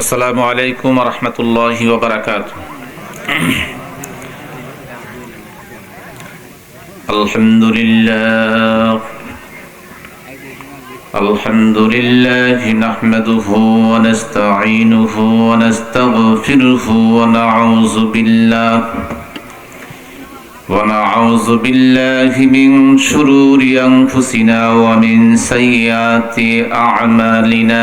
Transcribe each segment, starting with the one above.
আসসালামু আলাইকুম রহমতুল্লাহি ওবরাকাত আলহামদুলিল্লাহ الحمد لله نحمده ونستعينه ونستغفره ونعوذ بالله ونعوذ بالله من شرور أنفسنا ومن سيئات أعمالنا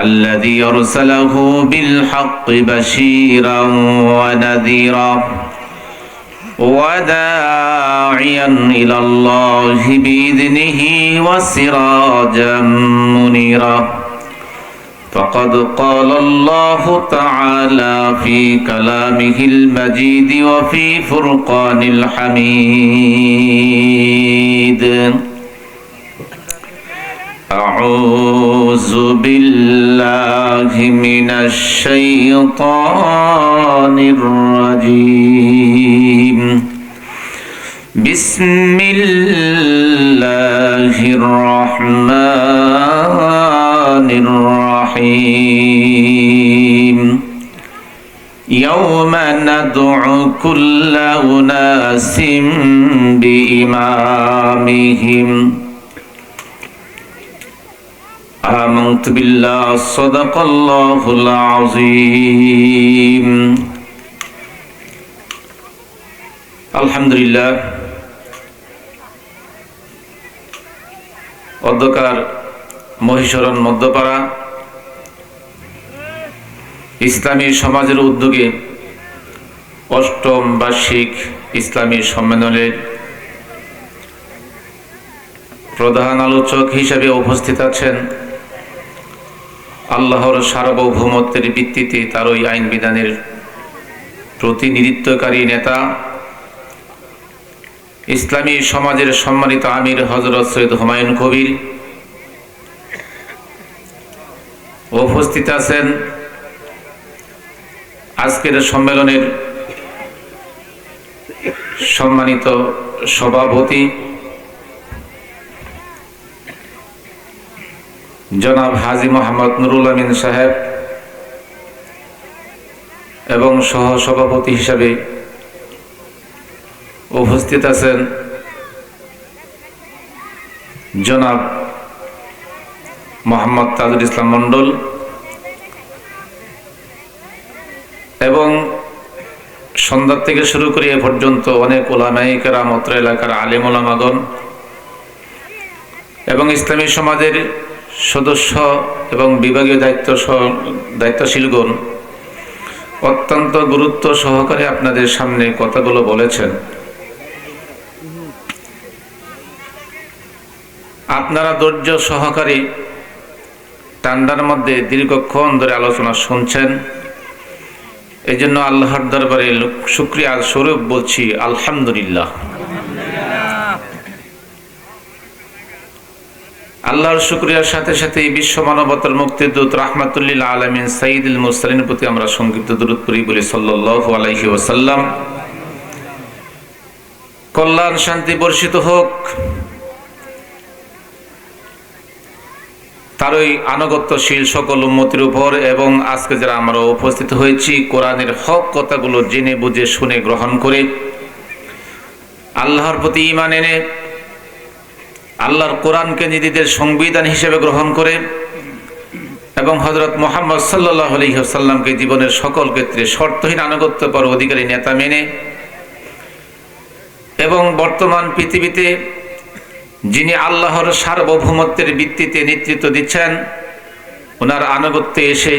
الذي أرسله بالحق بشيرا ونذيرا وداعيا إلى الله بإذنه وسراجا منيرا. فقد قال الله تعالى في كلامه المجيد وفي فرقان الحميد. أعوذ بالله من الشيطان الرجيم. بسم الله الرحمن الرحيم. يوم ندعو كل أناس بإمامهم. آمنت بالله صدق الله العظيم الحمد لله অধ্যকার মহিষরণ মধ্যপাড়া ইসলামী সমাজের উদ্যোগে অষ্টম বার্ষিক ইসলামী সম্মেলনের প্রধান আলোচক হিসেবে উপস্থিত আছেন আল্লাহর সার্বভৌমত্বের ভিত্তিতে তার ওই আইন বিধানের প্রতিনিধিত্বকারী নেতা ইসলামী সমাজের সম্মানিত আমির হজরত সৈয়দ হুমায়ুন কবির উপস্থিত আছেন। আজকের সম্মেলনের সম্মানিত সভাপতি জনাব হাজি মোহাম্মদ নুরুল আমিন সাহেব এবং সহ সভাপতি হিসাবে উপস্থিত আছেন জনাব মোহাম্মদ তাজুল ইসলাম মন্ডল এবং সন্ধ্যার থেকে শুরু করে এ পর্যন্ত অনেক ওলামাইকেরা মত্র এলাকার আলিম ওলামাগণ এবং ইসলামী সমাজের সদস্য এবং বিভাগীয় দায়িত্ব দায়িত্বশীলগণ অত্যন্ত গুরুত্ব সহকারে আপনাদের সামনে কথাগুলো বলেছেন। আপনারা ধৈর্য সহকারে ঠান্ডার মধ্যে দীর্ঘক্ষণ ধরে আলোচনা শুনছেন। এই জন্য আল্লাহর দরবারে শুক্রিয়া স্বরূপ বলছি, আলহামদুলিল্লাহ। আল্লাহর শুক্রিয়ার সাথে সাথে এই বিশ্ব মানবতার মুক্তিদূত রাহমাতুল্লিল আলমিন সাইদুল মুসলিনের প্রতি আমরা সংক্ষিপ্ত দূরত করি বলি সাল্লাহ আলাইহি ওসাল্লাম কল্যাণ, শান্তি বর্ষিত হোক। তার ওই আনুগত্যশীল সকল উন্মতির উপর এবং আজকে যারা আমরা উপস্থিত হয়েছি, কোরআনের হক কথাগুলো জেনে বুঝে শুনে গ্রহণ করে, আল্লাহর প্রতি ইমান এনে আল্লাহর কোরআনকে নিজেদের সংবিধান হিসেবে গ্রহণ করে এবং হজরত মোহাম্মদ সাল্লাহ আলহিহাসাল্লামকে জীবনের সকল ক্ষেত্রে শর্তহীন আনুগত্য পর অধিকারী নেতা মেনে এবং বর্তমান পৃথিবীতে যিনি আল্লাহর সার্বভৌমত্বের ভিত্তিতে নেতৃত্ব দিচ্ছেন, ওনার আনুগত্যে এসে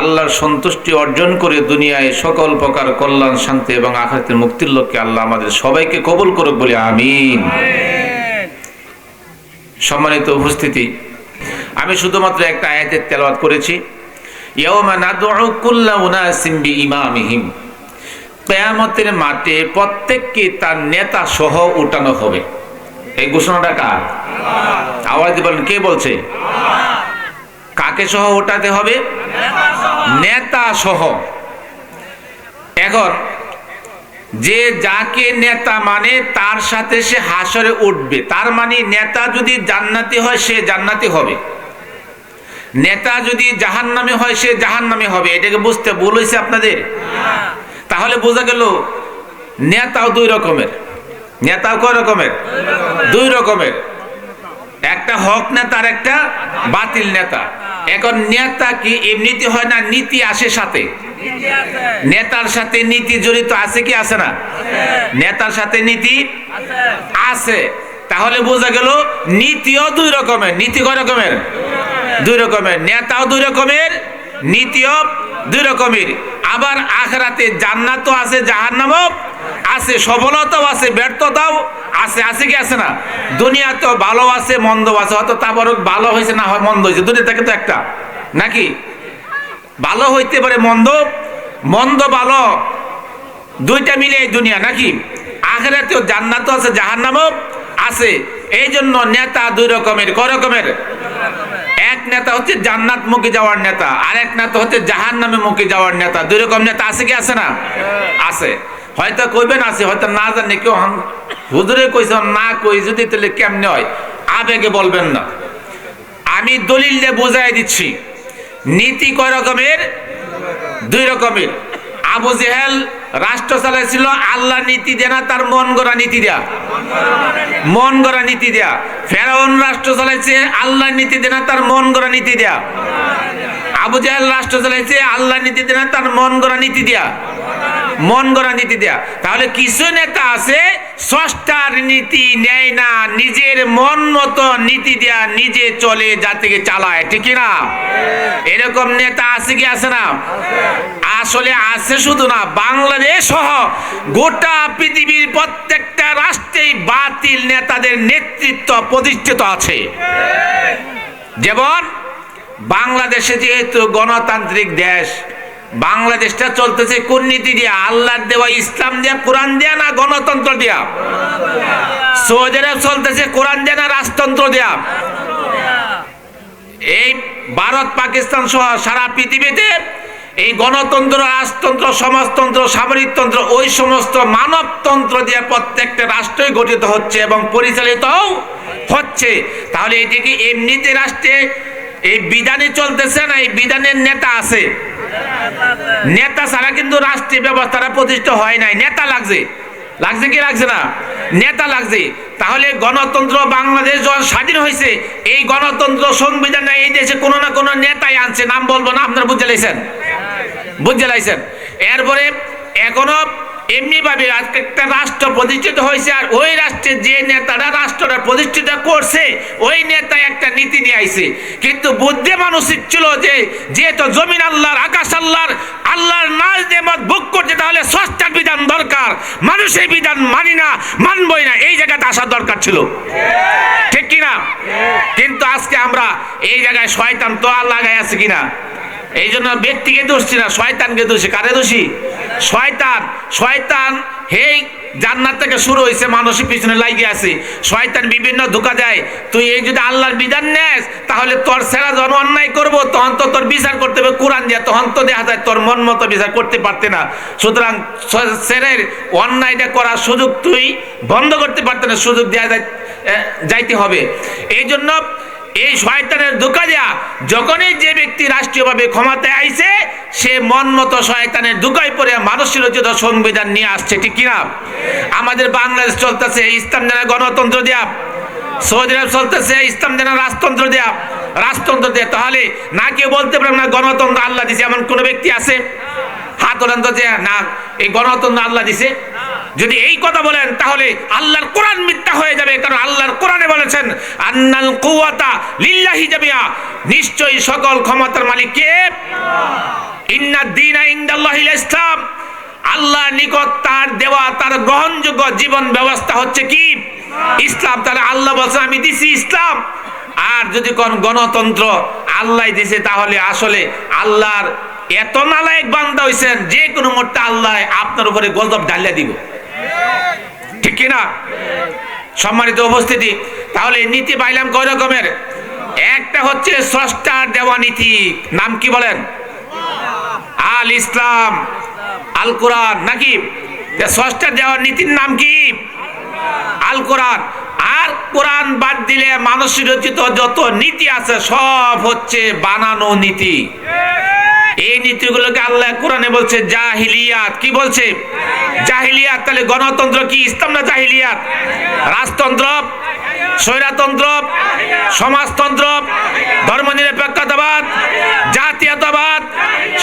আল্লাহর সন্তুষ্টি অর্জন করে দুনিয়ায় সকল প্রকার কল্যাণ, শান্তি এবং আঘাতের মুক্তির লক্ষ্যে আল্লাহ আমাদের সবাইকে কবুল করুক বলে আমিন। সম্মানিত উপস্থিতি, আমি শুধুমাত্র একটা আয়াতের তেলাওয়াত করেছি কিয়ামতের মাঠে প্রত্যেককে তার নেতা সহ উঠানো হবে। এই ঘোষণাটা কার? আওয়াজ বলেন, কে বলছে? কাকে সহ ওঠাতে হবে? নেতা সহ। এখন যে যাকে নেতা মানে তার সাথে সে হাসরে উঠবে। তার মানে নেতা যদি জান্নাতি হয় সে জান্নাতি হবে। নেতা যদি জাহান্নামে হয় সে জাহান্নামে হবে। এটাকে বুঝতে ভুল হয়েছে আপনাদের? তাহলে বোঝা গেল নেতাও দুই রকমের। নেতাও কয় রকমের? দুই রকমের। একটা হক নেতা আর একটা বাতিল নেতা। এখন নেতা কি এমনিতে হয় না নীতি আসে সাথে? নেতার সাথে নীতি জড়িত আছে কি আছে না? নেতার সাথে নীতি আছে। তাহলে বোঝা গেল নীতিও দুই রকমের। নীতি কয় রকমের? দুই রকমের। নেতাও দুই রকমের নীতিও দুই রকমের। আবার আখরাতে জান্নাতও আছে জাহান্নামও আছে সফলতাও আছে ব্যর্থতাও আছে আছে কি আছে না? দুনিয়াতেও ভালো আছে মন্দ আছে। হয়তো তা বড় ভালো হয়েছে না হয় মন্দ হয়েছে। দুনিয়া থেকে তো একটা। নাকি? ভালো হইতে পারে মন্দ? মন্দ ভালো। দুইটা মিলে এই দুনিয়া নাকি? আখেরাতেও জান্নাতও আছে, জাহান্নামও আছে। এই জন্য নেতা দুই রকমের, ক রকমের? এক নেতা হচ্ছে জান্নাত মুখে যাওয়ার নেতা, আর এক নেতা হচ্ছে জাহান নামে মুখে যাওয়ার নেতা। দুই রকম নেতা আছে কি আছে না? আছে। হয়তো কইবেন আছে, হয়তো না জানে কেউ হুজুরে কইছ, না কই, যদি তাহলে কেমনে হয়? আবেগে বলবেন না। আমি দলিল দিয়ে বোঝাই দিচ্ছি। নীতি কয় রকমের? দুই রকমের। আবু জেহেল রাষ্ট্র চালাইছিল, আল্লাহ নীতি দেয় না তার মন গড়া নীতি দেয়া। মন গড়া নীতি দেয়া। ফেরাউন রাষ্ট্র চালাইছে, আল্লাহ নীতি দেয় না তার মন গড়া নীতি দেয়া। আবু জেহেল রাষ্ট্র চালাইছে, আল্লাহ নীতি দেয় না তার মন গড়া নীতি দেয়া। মন গড়া নীতি দেয়া। তাহলে কিছু নেতা আছে স্রষ্টার নীতি নেয় না, নিজের মন মতো নীতি দেয়া নিজে চলে জাতিকে চালায়, ঠিক না এরকম নেতা আছে কি আছে না? আসলে আছে শুধু না, বাংলাদেশ সহ গোটা পৃথিবীর প্রত্যেকটা রাষ্ট্রেই বাতিল নেতাদের নেতৃত্ব প্রতিষ্ঠিত আছে। যেমন বাংলাদেশে যেহেতু গণতান্ত্রিক দেশ বাংলাদেশটা চলতেছে কোন নীতি দিয়া? আল্লাহর দেওয়া ইসলাম দিয়া, কোরআন দিয়া না গণতন্ত্র দিয়া? সৌদি আরব চলতেছে কোরআন দিয়া না রাজতন্ত্র দিয়া? এই ভারত, পাকিস্তান সহ সারা পৃথিবীতে এই গণতন্ত্র, রাজতন্ত্র, সমাজতন্ত্র, সামরিকতন্ত্র, ওই সমস্ত মানবতন্ত্র দিয়ে প্রত্যেকটা রাষ্ট্রই গঠিত হচ্ছে এবং পরিচালিত হচ্ছে। তাহলে এটি কি এমনিতে রাষ্ট্রে এই বিধানে চলতেছে না? এই বিধানের নেতা আছে। নেতা ছাড়া কিন্তু রাষ্ট্রীয় ব্যবস্থাটা প্রতিষ্ঠা হয় নাই। নেতা লাগছে। লাগছে কি লাগছে না? নেতা লাগছে। তাহলে গণতন্ত্র বাংলাদেশ যখন স্বাধীন হয়েছে, এই গণতন্ত্র সংবিধানে এই দেশে কোনো না কোনো নেতাই আনছে। নাম বলব না, আপনারা বুঝে লাইছেন? বুঝে লাইছেন? এরপরে এখনও এমনি ভাবে আজকে একটা রাষ্ট্র প্রতিষ্ঠিত হয়েছে আর ওই রাষ্ট্রের যে নেতারা রাষ্ট্রটা প্রতিষ্ঠিত করছে, ওই নেতা একটা নীতি নিয়ে আইছে। কিন্তু বুদ্ধি মানসিক ছিল যে, যেহেতু জমিন আল্লাহর, আকাশ আল্লাহর আল্লাহর নাজ নেমত ভোগ করছে, তাহলে সস্তার বিধান দরকার। মানুষের বিধান মানি না, মানবই না, এই জায়গাতে আসার দরকার ছিল। ঠিক কিনা? কিন্তু আজকে আমরা এই জায়গায় শয়তান তো আর লাগাই আছে কিনা? এই জন্য ব্যক্তিকে দোষী না, শয়তানকে দোষী। কারে দোষী? শয়তান শয়তান, হেই, জান্নাত থেকে শুরু হয়েছে মানুষের পিছনে লাগিয়ে আছে। শয়তান বিভিন্ন ধোকা দেয়। তুই এই যদি আল্লাহর বিধান নেস, তাহলে তোর সেরা যখন অন্যায় করব, তখন তো তোর বিচার করতে হবে কোরআন দিয়ে, তখন তো দেখা যায় তোর মন মতো বিচার করতে পারতে না। সুতরাং সেরের অন্যায়টা করার সুযোগ তুই বন্ধ করতে পারতে না, সুযোগ দেওয়া যায় যাইতে হবে। এই জন্য এই শয়তানের ধোকা দেয়া যখনই যে ব্যক্তি রাষ্ট্রীয়ভাবে ক্ষমতায় আইছে, সে মন মতো শয়তানের ধোকায় পড়ে মানুষের রচিত সংবিধান নিয়ে আসছে, ঠিক কিনা? আমাদের বাংলাদেশ চলতেছে ইসলাম জানা গণতন্ত্র দেয়া। সৌদি আরব চলতেছে ইসলাম জানা রাজতন্ত্র দেয়া। রাজতন্ত্র দেয়া তাহলে না কেউ বলতে পারবে না গণতন্ত্র আল্লাহ দিছে, এমন কোনো ব্যক্তি আছে? হাত ওলান তো যে, না, এই গণতন্ত্র আল্লাহ দিছে। যদি এই কথা বলেন, তাহলে আল্লাহর কোরআন মিথ্যা হয়ে যাবে, কারণ আল্লাহর কোরআনে বলেছেন, আন্নাল কুওয়াতা লিল্লাহি জামিয়া। নিশ্চয়ই সকল ক্ষমতার মালিক কে? ইন্না দিনা ইনদাল্লাহিল ইসলাম। আল্লাহ নিকট তার দেওয়া, তার গ্রহণযোগ্য জীবন ব্যবস্থা হচ্ছে কি? ইসলাম। তাহলে আল্লাহ বলছে আমি দিছি ইসলাম। আর যদি কোন গণতন্ত্র আল্লাহ দিছে, তাহলে আসলে আল্লাহর এত নালায়ক বান্দা হইছেন, যে কোনো মুহূর্তে আল্লাহ আপনার উপরে গজব ঢালিয়ে দিব। ঠিক কিনা? সম্মানিত উপস্থিতি, তাহলে নীতি পাইলাম কয় রকমের? একটা হচ্ছে স্রষ্টার দেওয়া নীতি। নাম কি বলেন? আল ইসলাম, আল কোরআন, নাকি? স্রষ্টার দেওয়ার নীতির নাম কি? আল কোরআন। আর কোরআন বাদ দিলে মানুষের রচিত যত নীতি আছে সব হচ্ছে বানানো নীতি। এই নীতিগুলোকে আল্লাহ কোরআনে বলছে জাহিলিয়াত। কি বলছে? জাহিলিয়াত। তাহলে গণতন্ত্র কি? ইসলাম না জাহিলিয়াত? রাজতন্ত্র? স্বৈরাতন্ত্র, সমাজতন্ত্র, ধর্মনিরপেক্ষতাবাদ, জাতীয়তাবাদ,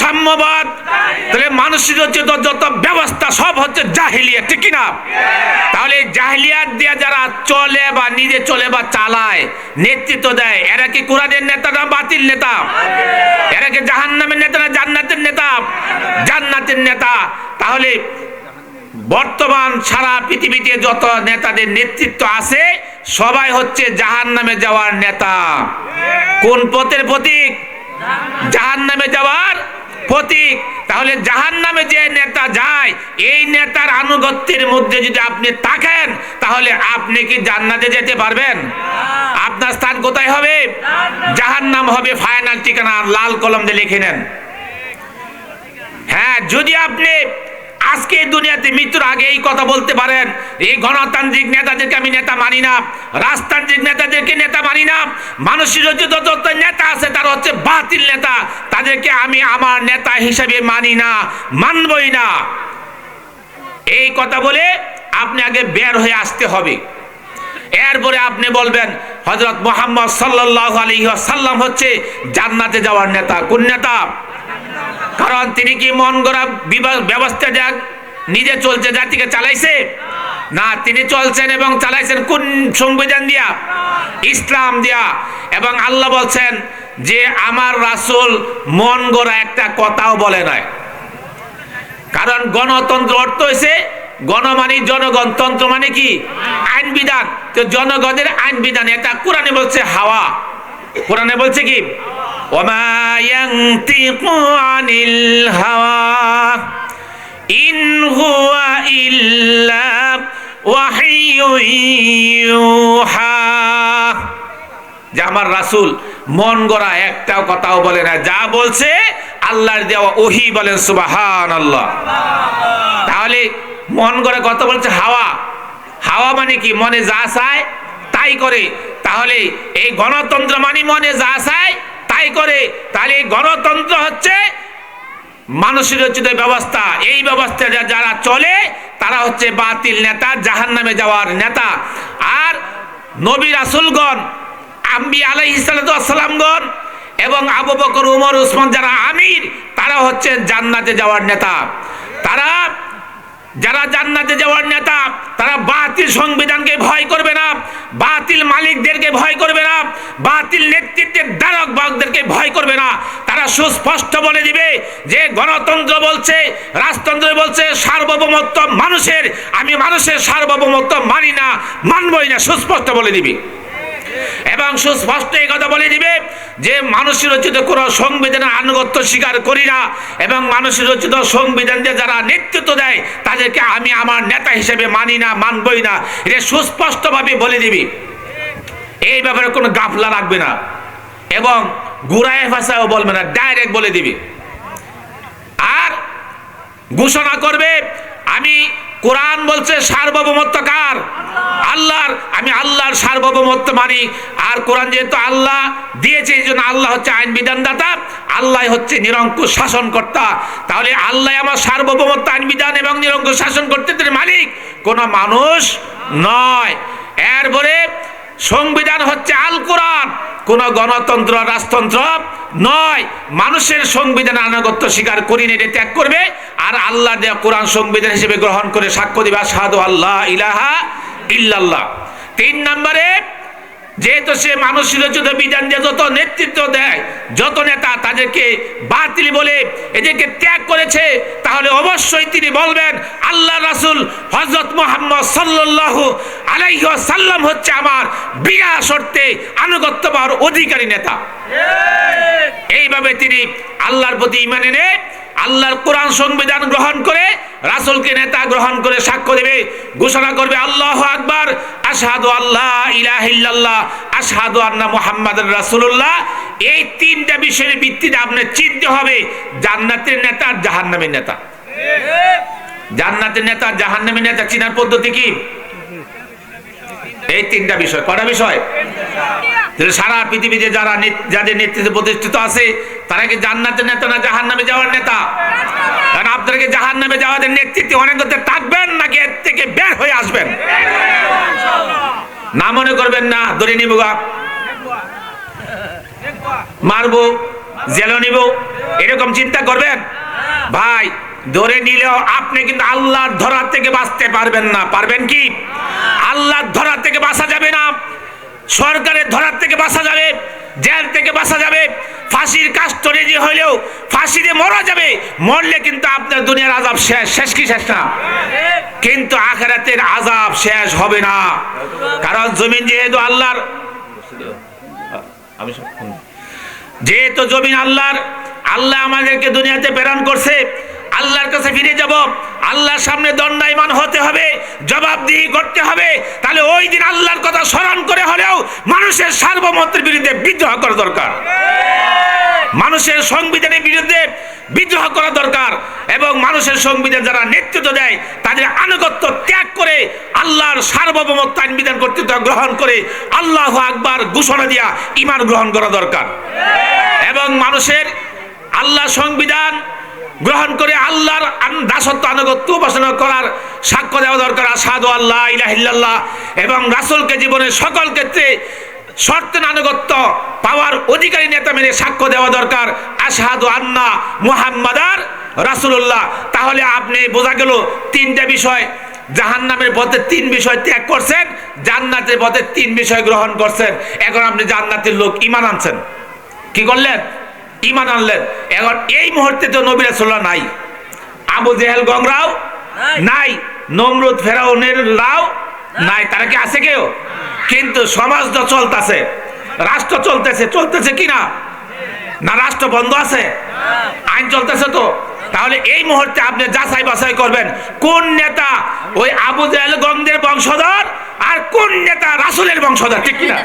সাম্যবাদ, তাহলে মানুষের রচিত যত ব্যবস্থা, সব হচ্ছে জাহিলিয়াত ঠিক কিনা? তাহলে জাহিলিয়াত দিয়ে যারা চলে বা নিজে চলে বা চালায়, নেতৃত্ব দেয়, এরা কি কোরআনের নেতা না বাতিল নেতা? এরা কি জাহান্নামের নেতা না জান্নাতের নেতা? জান্নাতের নেতা। তাহলে বর্তমান সারা পৃথিবীতে যত নেতাদের নেতৃত্ব আছে সবাই হচ্ছে জাহান নামে যাওয়ার নেতা। কোন পথের প্রতীক? জাহান নামে যাওয়ার প্রতীক। তাহলে জাহান নামে যে নেতা যায়, এই নেতার আনুগত্যের মধ্যে যদি আপনি থাকেন, তাহলে আপনি কি জান্নাতে যেতে পারবেন? আপনার স্থান কোথায় হবে? জাহান নাম হবে ফাইনাল ঠিকানা, লাল কলম দিয়ে লিখে নেন। হ্যাঁ যদি আপনি আজকে এই দুনিয়াতে মৃত্যুর আগে এই কথা বলতে পারেন। এই গণতান্ত্রিক নেতাদেরকে আমি নেতা মানি না। রাজতান্ত্রিক নেতাদেরকে নেতা মানি না। মানুষের যত নেতা আছে, তারা হচ্ছে বাতিল নেতা। তাদেরকে আমি আমার নেতা হিসেবে মানি না, মানবই না। এই কথা বলে আপনি আগে বের হয়ে আসতে হবে। এরপরে আপনি বলবেন হজরত মোহাম্মদ সাল্লাহ আলী সাল্লাম হচ্ছে জান্নাতে যাওয়ার নেতা। কোন নেতা? কারণ তিনি কি মন গড়া ব্যবস্থা যাক নিজে চলছে, জাতিকে চালাইছে? না, তিনি চলছেন এবং চালাইছেন কোন সংবিধান দিয়া? ইসলাম দিয়া। এবং আল্লাহ বলছেন যে আমার রাসূল মন গড়া একটা কথাও বলে নাই। কারণ গণতন্ত্র অর্থ হয়েছে গণ মানে জনগণ। তন্ত্র মানে কি? আইন বিধান। তো জনগণের আইন বিধান। এটা কোরআনে বলছে হাওয়া। কোরআনে বলছে কি? ওমা ইয়ানতিকু আনিল হাওয়া ইন হুয়া ইল্লা ওয়াহিয়ুন ইউহা। যে আমার রাসূল মন গড়া একটাও কথাও বলে না, যা বলছে আল্লাহর দেওয়া ওহি বলেন সুবাহান আল্লাহ তাহলে মন গড়া কথা বলছে? হাওয়া। হাওয়া মানে কি? মনে যা চায় তাই করে। তাহলে এই গণতন্ত্র মানে মনে যা চায় তাই করে, তাহলে গণতন্ত্র হচ্ছে মানুষের রচিত ব্যবস্থা। এই ব্যবস্থা যারা চলে, তারা হচ্ছে বাতিল নেতা জাহান নামে যাওয়ার নেতা। আর নবী রাসুলগণ আম্বি আলাইসালামগণ এবং আবু বকর, উমর, উসমান যারা আমির, তারা হচ্ছে জান্নাতে যাওয়ার নেতা। তারা যারা জান্নাতে যাওয়ার নেতা, তারা বাতিল সংবিধানকে ভয় করবে না, বাতিল মালিকদেরকে ভয় করবে না, বাতিল নেতৃত্বের দ্বারক বাগদেরকে ভয় করবে না। তারা সুস্পষ্ট বলে দিবে যে, গণতন্ত্র বলছে, রাজতন্ত্র বলছে, সার্বভৌমত্ব মানুষের। আমি মানুষের সার্বভৌমত্ব মানি না, মানবই না, সুস্পষ্ট বলে দিবে। এবং সুস্পষ্ট এই কথা বলে দিবে যে মানুষের রচিত কোন সংবিধানের আনুগত্য স্বীকার করি না এবং মানুষের রচিত সংবিধান দিয়ে যারা নেতৃত্ব দেয়, তাদেরকে আমি আমার নেতা হিসেবে মানি না, মানবই না। এটা সুস্পষ্টভাবে বলে দিবি। এই ব্যাপারে কোনো গাফলা রাখবে না। এবং গুড়ায় ভাষাও বলবে না, ডাইরেক্ট বলে দিবি। আর ঘোষণা করবে আমি কোরআন বলছে সার্বভৌমত্ব কার আল্লাহর, আমি আল্লাহর সার্বভৌমত্ব মানি। আর কোরআন যেহেতু আল্লাহ দিয়েছে, এই জন্য আল্লাহ হচ্ছে আইন বিধানদাতা আল্লাহ হচ্ছে নিরঙ্কুশ শাসনকর্তা। তাহলে আল্লাহ আমার সার্বভৌমত্ব, আইন বিধান এবং নিরঙ্কুশ শাসন করতে মালিক। কোনো মানুষ নয়। এরপরে সংবিধান হচ্ছে আল কোরআন। কোন গণতন্ত্র, রাজতন্ত্র নয়। মানুষের সংবিধান আনাগত্য স্বীকার করি এটা ত্যাগ করবে। আর আল্লাহ দেয়া কোরআন সংবিধান হিসেবে গ্রহণ করে সাক্ষ্য দিবা সাহাদু আল্লাহ ইলাহা ইল্লাল্লাহ। তিন নম্বরে যেহেতু সে মানুষের যত বিধান দিয়ে যত নেতৃত্ব দেয় যত নেতা তাদেরকে বাতিল বলে এদেরকে ত্যাগ করেছে তাহলে অবশ্যই তিনি বলবেন আল্লাহ রাসুল হজরত মোহাম্মদ সাল্লাহ আলাইহ সাল্লাম হচ্ছে আমার বিনা শর্তে আনুগত্য পাওয়ার অধিকারী নেতা। এইভাবে তিনি আল্লাহর প্রতি ইমান এনে আল্লাহর কোরআন সংবিধান গ্রহণ করে রাসূলকে নেতা গ্রহণ করে সাক্ষ্য দেবে ঘোষণা করবে আল্লাহ আকবার আশহাদু আল্লাহ ইলাহা ইল্লাল্লাহ আশহাদু আন্না মুহাম্মাদুর রাসূলুল্লাহ। এই তিনটা বিষয়ের ভিত্তিতে আপনার চিনতে হবে জান্নাতের নেতা আর জাহান্নামের নেতা। জান্নাতের নেতা জাহান্নামের নেতা চিনার পদ্ধতি কি? এই তিনটা বিষয়, কটা বিষয়? সারা পৃথিবীতে যারা যাদের নেতৃত্বে প্রতিষ্ঠিত আছে, তারা কি জান্নাতের নেতা না জাহান নামে যাওয়ার নেতা? কারণ আপনাদেরকে জাহান নামে যাওয়াদের নেতৃত্বে অনেক করতে থাকবেন নাকি এর থেকে বের হয়ে আসবেন? না মনে করবেন না, ধরে নিব মারবো, জেলে নিব, এরকম চিন্তা করবেন? ভাই ধরে নিলেও আপনি কিন্তু আল্লাহর ধরার থেকে বাঁচতে পারবেন না। পারবেন কি? আল্লাহর ধরার থেকে বাঁচা যাবে না। সরকারের ধরার থেকে বাঁচা যাবে, জেল থেকে বাঁচা যাবে, ফাঁসির কাজ কাস্টরে যে হইলেও ফাঁসিতে মরা যাবে। মরলে কিন্তু আপনার দুনিয়ার আজাব শেষ। শেষ কি শেষ না? কিন্তু আখেরাতের আজাব শেষ হবে না। কারণ জমিন যেহেতু আল্লাহর যেহেতু জমিন আল্লাহর, আল্লাহ আমাদেরকে দুনিয়াতে প্রেরণ করছে। আল্লাহর কাছে ফিরে যাব, আল্লাহর সামনে দণ্ডায়মান হতে হবে, জবাবদিহি করতে হবে, তাহলে ওই দিন আল্লাহর কথা স্মরণ করে হলেও মানুষের সার্বভৌমত্বের বিরুদ্ধে বিদ্রোহ করা দরকার। মানুষের সংবিধানের বিরুদ্ধে বিদ্রোহ করা দরকার এবং মানুষের সংবিধান যারা নেতৃত্ব দেয়, তাদের আনুগত্য ত্যাগ করে আল্লাহর সার্বভৌমত্ব আইন বিধান কর্তৃত্ব গ্রহণ করে আল্লাহ আকবার ঘোষণা দিয়া ইমান গ্রহণ করা দরকার। এবং মানুষের আল্লাহ সংবিধান গ্রহণ করে আল্লাহর দাসত্ব আনুগত্য উপাসনা করার সাক্ষ্য দেওয়া দরকার। আসাদু আল্লাহ ইলাহিল্লাহ এবং রাসূলকে জীবনের সকল ক্ষেত্রে শর্ত আনুগত্য, পাওয়ার অধিকারী নেতা মেনে সাক্ষ্য দেওয়া দরকার। আসাদু আন্না মুহাম্মাদার রাসূলুল্লাহ। তাহলে আপনি বোঝা গেল তিনটা বিষয়। জাহান্নামের পথে তিন বিষয় ত্যাগ করছেন, জান্নাতের পথে তিন বিষয় গ্রহণ করছেন। এখন আপনি জান্নাতের লোক ইমান আনছেন। কি করলেন? ইমান আনলেন। এখন এই মুহূর্তে তো নবী রাসূলুল্লাহ নাই। আবু জেহেল গংরাও নাই। নমরুদ ফেরাউনের লাও নাই। তারা কি আছে কেউ? কিন্তু সমাজ তো চলতেছে। রাষ্ট্র চলতেছে। চলতেছে কি না? না রাষ্ট্র বন্ধ আছে? আইন চলতেছে তো? তাহলে এই মুহূর্তে আপনি যাচাই বাছাই করবেন কোন নেতা ওই আবু জেহেল গঙ্গের বংশধর আর কোন নেতা রাসুলের বংশধর ঠিক কিনা